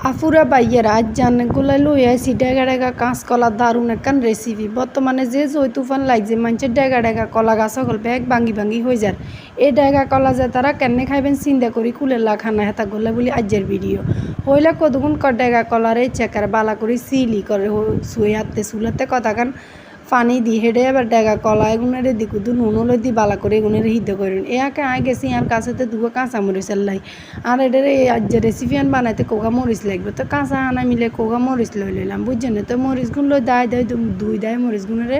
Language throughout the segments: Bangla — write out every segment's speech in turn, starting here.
আফুরা বাইয়েরা আজ জানগুলা লই আইসি ডেগা ডেগা কাঁচকলা দারুণ একখান রেসিপি বর্তমানে যে জই তুফান লাগছে মানুষের ডেগা ডেগা কলা গাছ সকল ব্যাগ ভাঙ্গি ভাঙ্গি হয়ে যার। এই ডেগা কলা যে তারা কেনে খাইবেন চিন্তা করি কুলের লাখানা হেতা গোলা বলি আজের ভিডিও হইলে কতগুণ ক ডেগা কলারে চেকার বালা করি সিলি করে শুয়ে হাতে কথা কথাখান পানি দি হেডে এবার ডেগা কলা এগুনের দিকু দু নুনলে দি বালা করে এগুনের হিদ্ধ করেন এয়াকে আয় গেছি আর কাছে দুগো কাঁচা মরিচ লাই। আর এটার এই যে রেসিপি আন বানাইতে কোকা মরিচ লাগবে? তো কাঁচা আনা মিলে কোকা মরিচ লই লইলাম, বুঝছেন? তো মরিচগুন লই দায় দেয় দুই দেয় মরিচগুনরে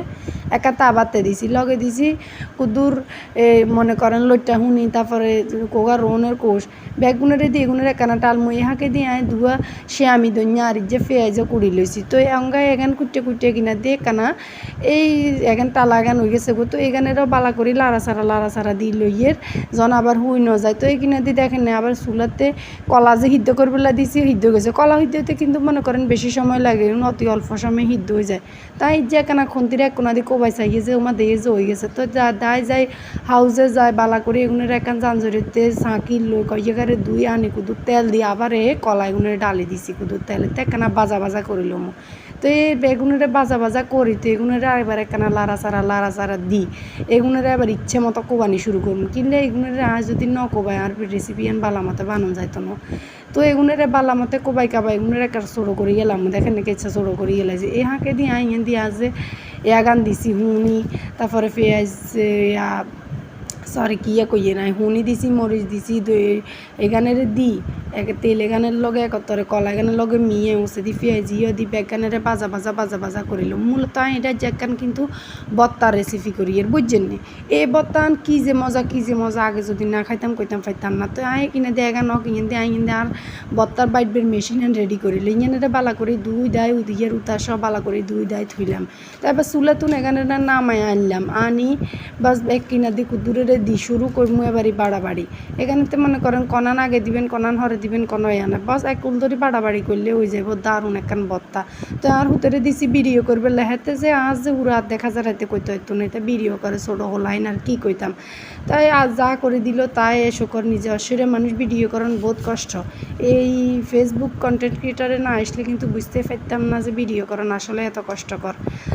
একা তাবাতে দিছি। লগে দিছি কুদুর মনে করেন লইটা হুনি, তারপরে কোকা রোনের কোষ। ব্যাগগুনের দিয়ে এগুনের একানা টালমুই হাকে দিয়ে আয় ধুয়া সে আমি দইয়া আর যে ফেয়াজে কুড়ি লইছি। তো অঙ্গায় এখান কুটে কুটে কিনা দিয়ে কানা, এই এখান টালা গান হয়ে গেছে গো। তো এখানেরও বালা করি লাড়া সারা লাড়া সারা দি লইয়ের। জন আবার হুই ন যায়। তো এইখানে দিয়ে দেখেন না আবার চুলাতে কলা যে সিদ্ধ করবেলা দিছি, সিদ্ধ গেছে। কলা সিদ্ধ হইতে কিন্তু মনে করেন বেশি সময় লাগে, অতি অল্প সময় সিদ্ধ হয়ে যায়। তাই যে কেনা খন্তির এক কোনা দিয়ে কোবাই চাই যে ওমা দিয়ে যে হয়ে গেছে। তো দায় যায় হাউজে যায়, বালা করে এগুনের একান জাঞ্জরিতে সাঁকি লই কইয়াকারে দুই আনি কুদুর তেল দিয়ে আবার এ কলা এগুনের ডালি দিছি কুদুর তেলে। তো একখানা বাজা বাজা করিলাম তো এই বেগুনের বাজা বাজা করি, তো এগুনের এবার একখানা লাড়া চারা লাড়া চারা দিই। এগুনের এবার ইচ্ছে মতো কোবানি শুরু করুন কিনলে এগুনের আজ যদি ন কোবাই, আর রেসিপি আন বালা মতো বানানো যাইতো না। তো এগুনের বালা মতে কোবাই কাবাই, এগুনের একটা ছোটো করে গেলাম। দেখেন নাকি ইচ্ছা ছোটো করে গেলে যে, এ হাঁকে দিয়ে আইন দিয়ে আজ এগান দিছি হুনি তারপরে পেঁয়াজ সরি কিয়া কইয়ে নাই হুনি দিছি মরিচ দিছি এখানের দি এক তেল এখানের লগে একতরে কলা এখানের লগে মিয়ে উসে দি পেঁয়াজিও দি বেগানের বাজা বাজা বাজা বাজা করিল মূলত এটা যেখান কিন্তু বত্তার রেসিপি করি এর বুঝছেন নি এই বত্তান কি যে মজা কি যে মজা আগে যদি না খাইতাম কইতাম ফাইতাম না তো আয় কিনে দিয়ে এগা ন কিনে দিয়ে আই আর বত্তার বাইটবের মেশিন রেডি করিল ইঞ্জানের বালা করে দুই দায় উদিয়ের উতা সব বালা করে দুই দায় থুইলাম তারপর চুলে তুন এখানে নামাই আনলাম আনি বাস এক কিনা দিয়ে কুদুরে দি, শুরু করব এবারই বাড়াবাড়ি। এখানেতে মনে করেন কনান আগে দিবেন কনান হরে দিবেন কনই আনে। বাস এক উল ধরে বাড়াবাড়ি করলে হয়ে যাব দারুণ একখান বত্তা। তো আর হুতরে দিছি ভিডিও করবে লেহাতে যে আজ যে উড়াত দেখা যায় রাতে কইতে হইতো না, এটা ভিডিও করে ছোটো হলাইন আর কি কইতাম। তাই আজ যা করে দিল তাই কর নিজে অসুরে মানুষ ভিডিও করেন বহুত কষ্ট। এই ফেসবুক কন্টেন্ট ক্রিয়েটারে না আসলে কিন্তু বুঝতে পারতাম না যে ভিডিও করেন আসলে এত কষ্টকর।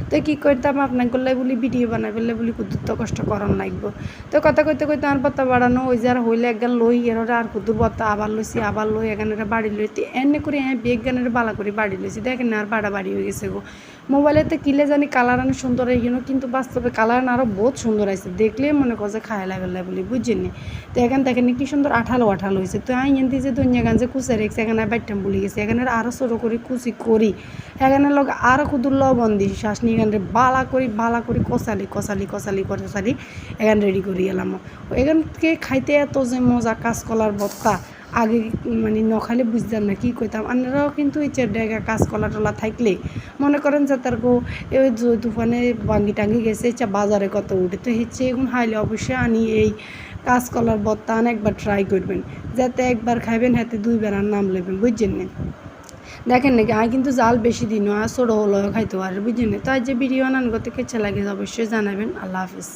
তো কী করতাম, আপনার করলে বলি ভিডিও বানাই ফেললে বলি কুদুর কষ্ট করন লাগবো। তো কথা কইতে কইতে আর পাতা বাড়ানো ওই যে আর হইলে একগান লই, এর আর কুদুর বত্তা আবার লইছি, আবার লই, এখানে বাড়ি লইতে। এনে করে হ্যাঁ বেগ গানের বালা করে বাড়ি লইছি। দেখেন আর বাড়া বাড়ি হয়ে গেছে গো। মোবাইলে মোবাইলেতে কিলে জানি কালার আনে সুন্দর হয়ে কিন্তু বাস্তবে কালার আরও বহুত সুন্দর আছে দেখলে মনে করছে খায় লাগে বলি বুঝছেন তো এখান দেখেন কি সুন্দর আঠালো আঠালো হয়েছে। তো আই এনতে যে দুনিয়া গান যে কুচে রেখেছে এখানে বাইটাম বলে গেছে। এখানে আরও ছোটো করে কুচি করি। এখানে লোক আরও কুদুর লবণ দিই শ্বাস নিয়ে এখানে বালা করি বালা করি কষালি কষালি কষালি কষালি এখানে রেডি করি। এলাম এখানকে খাইতে এত যে মজা, কাঁচকলার বত্তা, আগে মানে নখালে বুঝতাম না, কী কইতাম? আপনারাও কিন্তু এই ডেগা কাঁচকলা টলা থাকলে মনে করেন যে তার গো, এই তুফানে বাঙ্গি টাঙ্গি গেছে চা বাজারে কত উঠে। তো হচ্ছে এখন হাইলে অবশ্যই আনি এই কাঁচকলার বত্তা আন, একবার ট্রাই করবেন। যাতে একবার খাইবেন, হাতে দুইবার আর নাম নেবেন বুঝছেন না? দেখেন নাকি আয় কিন্তু জাল বেশি দিন আর ছোটো হলেও খাইতে পারে, বুঝছেন তো আজ যে ভিডিও আনান করতে কেচ্ছে লাগে, অবশ্যই জানাবেন। আল্লাহ হাফিজ।